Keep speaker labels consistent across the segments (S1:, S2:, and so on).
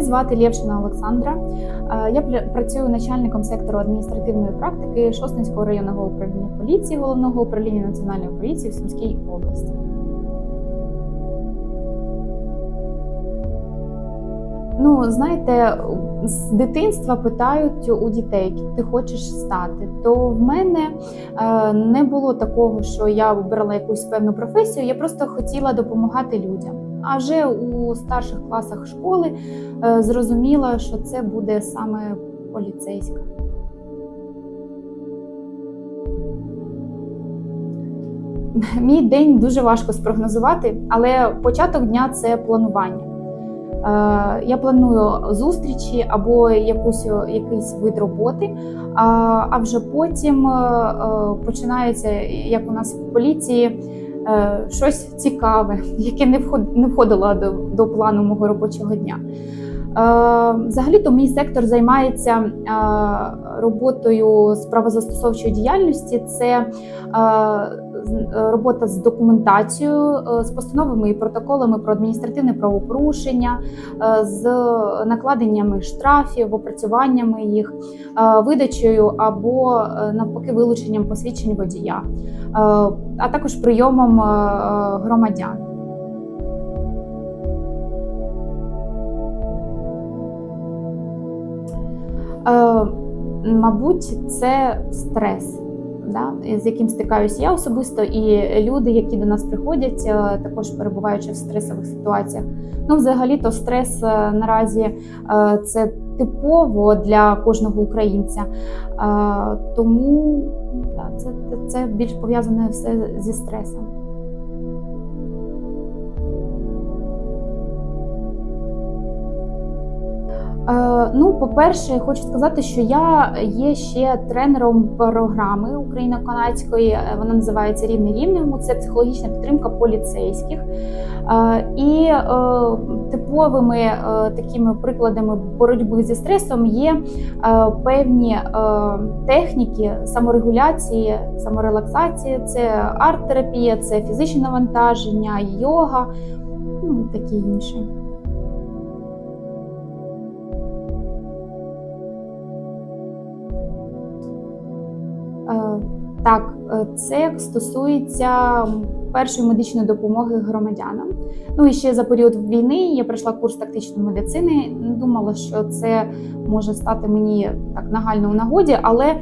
S1: Звати Лєвшина Олександра. Е, Я працюю начальником сектору адміністративної практики Шостинського районного управління поліції головного управління національної поліції в Сумській області. Ну, знаєте, з дитинства питають у дітей, ким ти хочеш стати. То в мене е, не було такого, що я обрала якусь певну професію. Я просто хотіла допомагати людям. А вже у старших класах школи е, зрозуміла, що це буде саме поліцейська. Мій день дуже важко спрогнозувати, але початок дня це планування. Е, Я планую зустрічі або якусь, якийсь вид роботи, а, вже потім е, починається, як у нас в поліції, щось цікаве, яке не вход- не входило до, до плану мого робочого дня. Е, Взагалі-то мій сектор займається е, роботою з правозастосовчої діяльності. Це е, е, робота з документацією, е, з постановами і протоколами про адміністративне правопорушення, е, з накладеннями штрафів, опрацюваннями їх, е, видачею або е, навпаки вилученням посвідчень водія, е, а також прийомом е, громадян. Е, Мабуть, це стрес, да, з яким стикаюся я особисто, і люди, які до нас приходять, е, також перебуваючи в стресових ситуаціях. Ну, взагалі-то стрес е, наразі е, це типово для кожного українця. Е, Тому це, це більш пов'язане все зі стресом. Ну, по-перше, хочу сказати, що я є ще тренером програми україно-канадської. е, Вона називається Рівний рівному. Це психологічна підтримка поліцейських. Е, І е, типовими такими прикладами боротьби зі стресом є певні техніки саморегуляції, саморелаксації, це арт-терапія, це фізичне навантаження, йога, ну такі інші. Так, е, це стосується першої медичної допомоги громадянам. Ну і ще за період війни я пройшла курс тактичної медицини. Думала, що це може стати мені так нагально у нагоді, але е,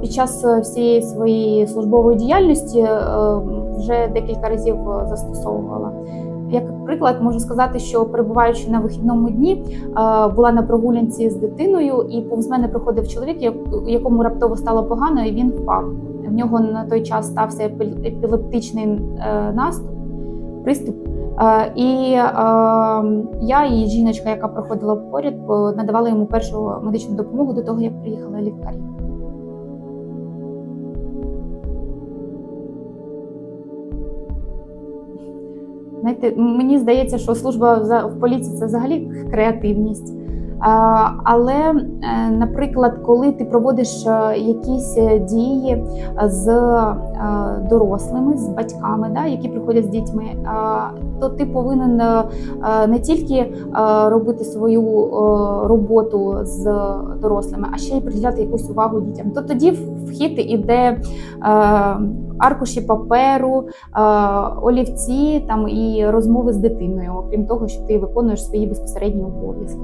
S1: під час всієї своєї службової діяльності е, вже декілька разів е, застосовувала. Як приклад, можу сказати, що перебуваючи на вихідному дні, е, була на прогулянці з дитиною, і повз мене проходив чоловік, як- якому раптово стало погано, і він впав. В нього на той час стався епілептичний е, наступ, приступ. Е, І е, я і жіночка, яка проходила поряд, надавали йому першу медичну допомогу до того, як приїхали лікарі. Знаєте, мені здається, що служба в поліції це взагалі креативність. Але, е, наприклад, коли ти проводиш е, якісь е, дії з дорослими, з батьками, да, які приходять з дітьми, то ти повинен не тільки робити свою роботу з дорослими, а ще й приділяти якусь увагу дітям. То тоді в хід іде аркуші паперу, олівці там і розмови з дитиною, окрім того, що ти виконуєш свої безпосередні обов'язки.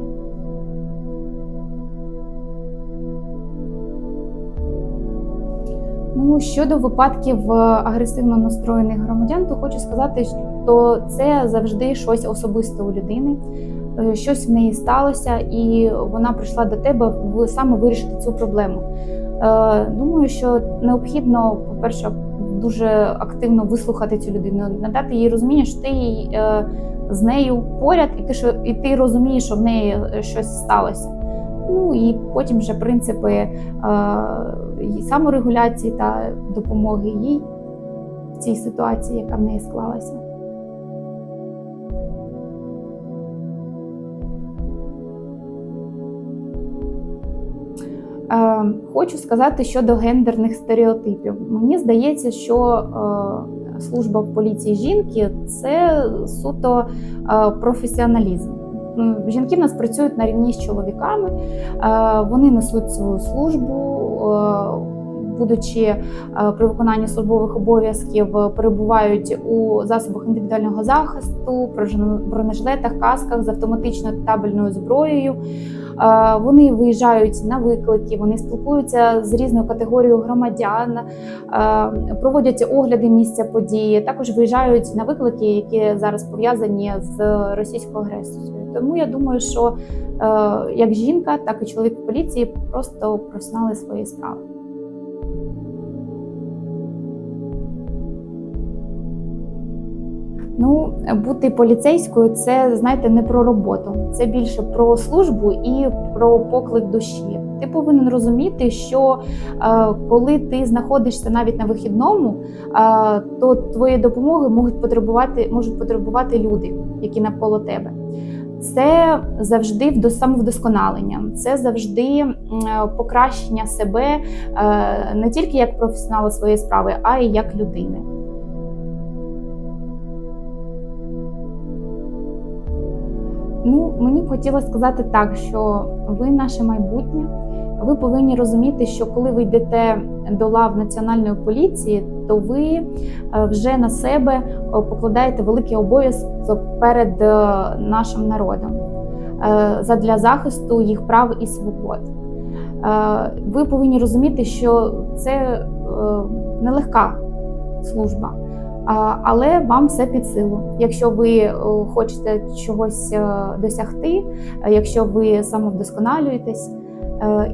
S1: Ну, щодо випадків е, агресивно настроєних громадян, то хочу сказати, що це завжди щось особисте у людини. Е, Щось в неї сталося, і вона прийшла до тебе саме вирішити цю проблему. Е, Думаю, що необхідно, по-перше, дуже активно вислухати цю людину, надати їй розуміння, що ти з нею поряд, і ти що і ти розумієш, що в неї щось сталося. Ну і потім вже принципи її саморегуляції та допомоги їй в цій ситуації, яка в неї склалася. Е, Хочу сказати щодо гендерних стереотипів. Мені здається, що е, служба в поліції жінки це суто е, професіоналізм. жінки в нас працюють на рівні з чоловіками, вони несуть свою службу. Е, Будучи е, при виконанні службових обов'язків, перебувають у засобах індивідуального захисту, бронежилетах, касках з автоматичною табельною зброєю. Е, Вони виїжджають на виклики, вони спілкуються з різною категорією громадян, проводять огляди місця події. Також виїжджають на виклики, які зараз пов'язані з російською агресією. Тому я думаю, що е, як жінка, так і чоловік в поліції просто професіонали своєї справи. Ну, бути поліцейською це знаєте не про роботу, це більше про службу і про поклик душі. Ти повинен розуміти, що е, коли ти знаходишся навіть на вихідному, е, то твоєї допомоги можуть потребувати, можуть потребувати люди, які навколо тебе. Це завжди вдо- самовдосконалення, це завжди е, покращення себе е, не тільки як професіонала своєї справи, а й як людини. Ну, мені б хотілося сказати так, що ви наше майбутнє. Ви повинні розуміти, що коли ви йдете до лав національної поліції, то ви е, вже на себе е, покладаєте великий обов'язок перед е, нашим народом задля захисту їх прав і свобод. Ви повинні розуміти, що це нелегка служба. Але вам все під силу. Якщо ви хочете чогось досягти, якщо ви самовдосконалюєтесь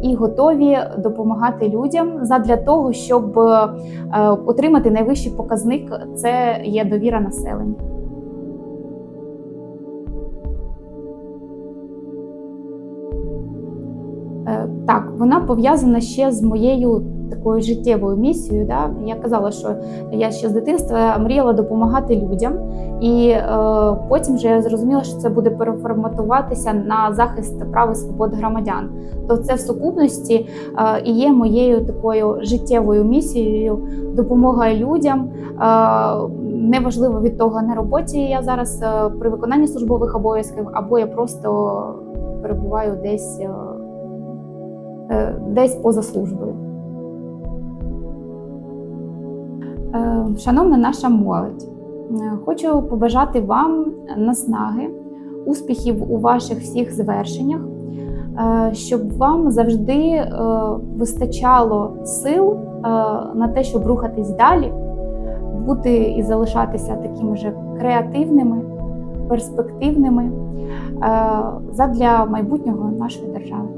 S1: і готові допомагати людям задля того, щоб е, отримати найвищий показник, це є довіра населення. Е, Так, вона пов'язана ще з моєю такою життєвою місією. Да? Я казала, що я ще з дитинства мріяла допомагати людям, і е, потім вже я зрозуміла, що це буде переформатуватися на захист прав і свобод громадян. То це в сукупності е, і є моєю такою життєвою місією допомога людям. Е, неважливо від того на роботі я зараз е, при виконанні службових обов'язків, або я просто перебуваю десь. е, е, Десь поза службою. Шановна наша молодь, е, хочу побажати вам наснаги, успіхів у ваших всіх звершеннях, е, щоб вам завжди е, вистачало сил е, на те, щоб рухатись далі, бути і залишатися такими же креативними, перспективними е, задля майбутнього нашої держави.